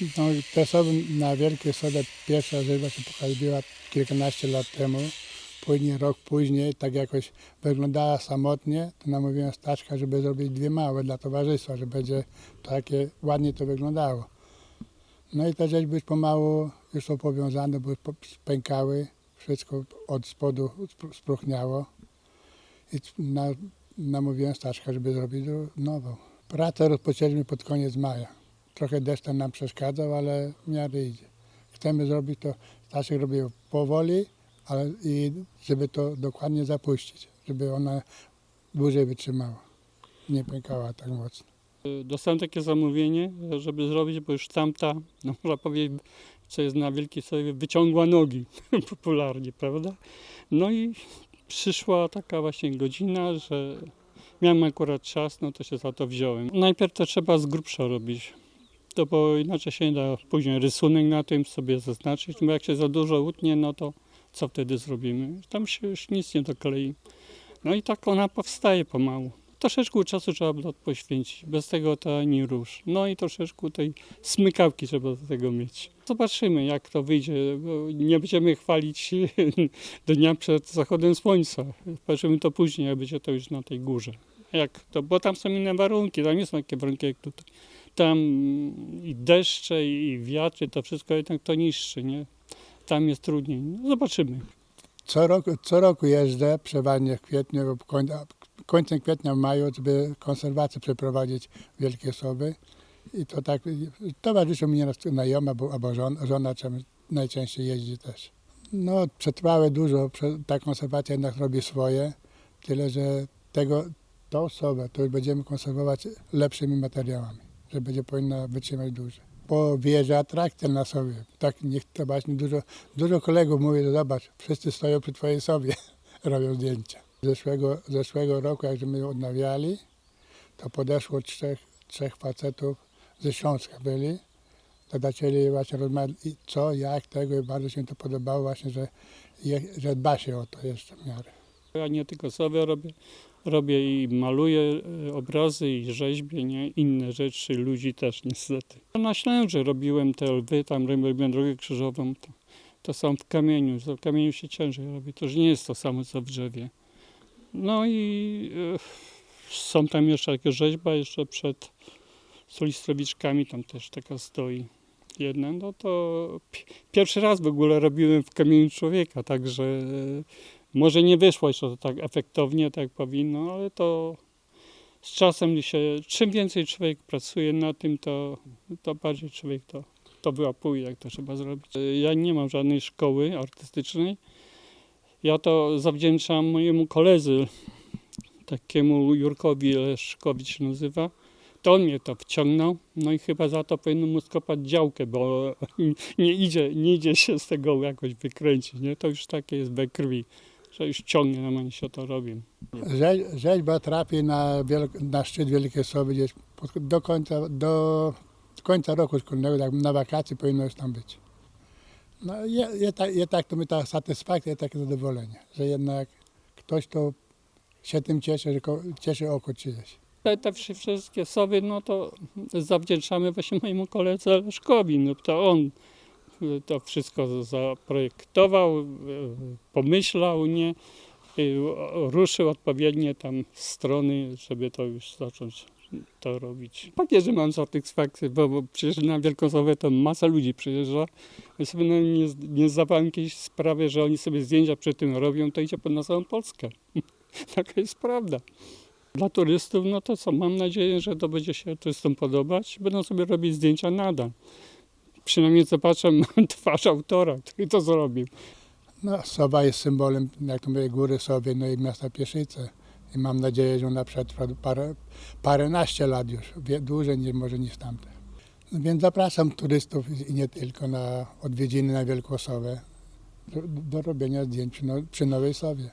No, sowy na Wielkiej Sobie pierwsza rzeźba się pokazała kilkanaście lat temu. Później, rok później, tak jakoś wyglądała samotnie, to namówiłem Staszka, żeby zrobić dwie małe dla towarzystwa, że będzie takie, ładnie to wyglądało. No i te rzeźby już pomału już są powiązane, bo już spękały, wszystko od spodu spr- spróchniało. I na, namówiłem Staszka, żeby zrobić nową. Pracę rozpoczęliśmy pod koniec maja. Trochę deszcz nam przeszkadzał, ale w miarę idzie. Chcemy zrobić to, Staszek robił powoli, ale i żeby to dokładnie zapuścić, żeby ona dłużej wytrzymała. Nie pękała tak mocno. Dostałem takie zamówienie, żeby zrobić, bo już tamta, no można powiedzieć, co jest na Wielkiej sobie wyciągła nogi popularnie, prawda? No i przyszła taka właśnie godzina, że miałem akurat czas, no to się za to wziąłem. Najpierw to trzeba z grubsza robić, to bo inaczej się nie da później rysunek na tym sobie zaznaczyć, bo jak się za dużo utnie, no to co wtedy zrobimy? Tam się już nic nie doklei. No i tak ona powstaje pomału. Troszeczkę czasu trzeba było poświęcić, bez tego to ani rusz. No i troszeczkę tej smykałki trzeba do tego mieć. Zobaczymy jak to wyjdzie, nie będziemy chwalić dnia przed zachodem słońca. Zobaczymy to później, jak będzie to już na tej górze. Jak to, bo tam są inne warunki, tam nie są takie warunki jak tutaj. Tam i deszcze, i wiatry, to wszystko jednak to niższe, nie? Tam jest trudniej. No, zobaczymy. Co roku, co roku jeżdżę, przeważnie w kwietniu koń- końcem kwietnia, w maju, żeby konserwację przeprowadzić Wielkie Sowy. I to tak, towarzyszy mi nieraz znajoma bo- albo żona, żona najczęściej jeździ też. No, przetrwałe dużo, ta konserwacja jednak robi swoje, tyle że tego, tą osobę to już będziemy konserwować lepszymi materiałami, że będzie powinna wytrzymać dłużej. Po wieży atrakcja na sobie, tak niech to właśnie dużo, dużo kolegów mówi, że zobacz, wszyscy stoją przy twojej sobie, robią zdjęcia. Zeszłego, zeszłego roku, jak my odnawiali, to podeszło trzech, trzech facetów ze Śląska byli, to zaczęli właśnie rozmawiać co, jak tego i bardzo się to podobało właśnie, że, że dba się o to jeszcze w miarę. Ja nie tylko sobie robię, robię i maluję e, obrazy i rzeźbię, nie? inne rzeczy, ludzi też niestety. Na Ślęży robiłem te lwy, tam robiłem drogę krzyżową, to, to są w kamieniu, w kamieniu się ciężej robi, to już nie jest to samo co w drzewie. No i e, są tam jeszcze takie rzeźba jeszcze przed Solistrowiczkami, tam też taka stoi jedna, no to pi- pierwszy raz w ogóle robiłem w kamieniu człowieka, także e, może nie wyszło jeszcze to tak efektownie, tak powinno, ale to z czasem się, czym więcej człowiek pracuje na tym, to, to bardziej człowiek to, to wyłapuje, jak to trzeba zrobić. Ja nie mam żadnej szkoły artystycznej. Ja to zawdzięczam mojemu koledze, takiemu Jurkowi Leszkowicz nazywa. To on mnie to wciągnął, no i chyba za to powinno mu skopać działkę, bo nie idzie, nie idzie się z tego jakoś wykręcić, nie? To już takie jest we krwi, że już ciągnie na mnie się to robi. Rze, rzeźba trafi na, na szczyt Wielkiej Sowy gdzieś do, końca, do końca roku szkolnego, tak na wakacje powinno już tam być. No je, je, tak, je tak to mi ta satysfakcja, takie zadowolenie, że jednak ktoś to się tym cieszy, że cieszy oko czyjeś. Te, te wszy- wszystkie sowy, no to zawdzięczamy właśnie mojemu koledze Leszkowi, no to on to wszystko zaprojektował, y, pomyślał, nie? Ruszył odpowiednie tam strony, żeby to już zacząć to robić. Takie, że mam satysfakcję, bo, bo przecież na Wielką Sowę to masa ludzi przyjeżdża. Ja sobie no, nie, nie zdawałem jakiejś sprawy, że oni sobie zdjęcia przy tym robią, to idzie na całą Polskę. Taka jest prawda. Dla turystów, no to co, mam nadzieję, że to będzie się turystom podobać. Będą sobie robić zdjęcia nadal. Przynajmniej zobaczę twarz autora, który to zrobił. No, Sowa jest symbolem, jak mówię, góry Sowy, no i miasta Pieszyce. I mam nadzieję, że ona przetrwa parę, paręnaście lat już, dłużej niż może niż tamte. No więc zapraszam turystów i nie tylko na odwiedziny na Wielką Sowę, do, do robienia zdjęć przy, no, przy Nowej Sowie.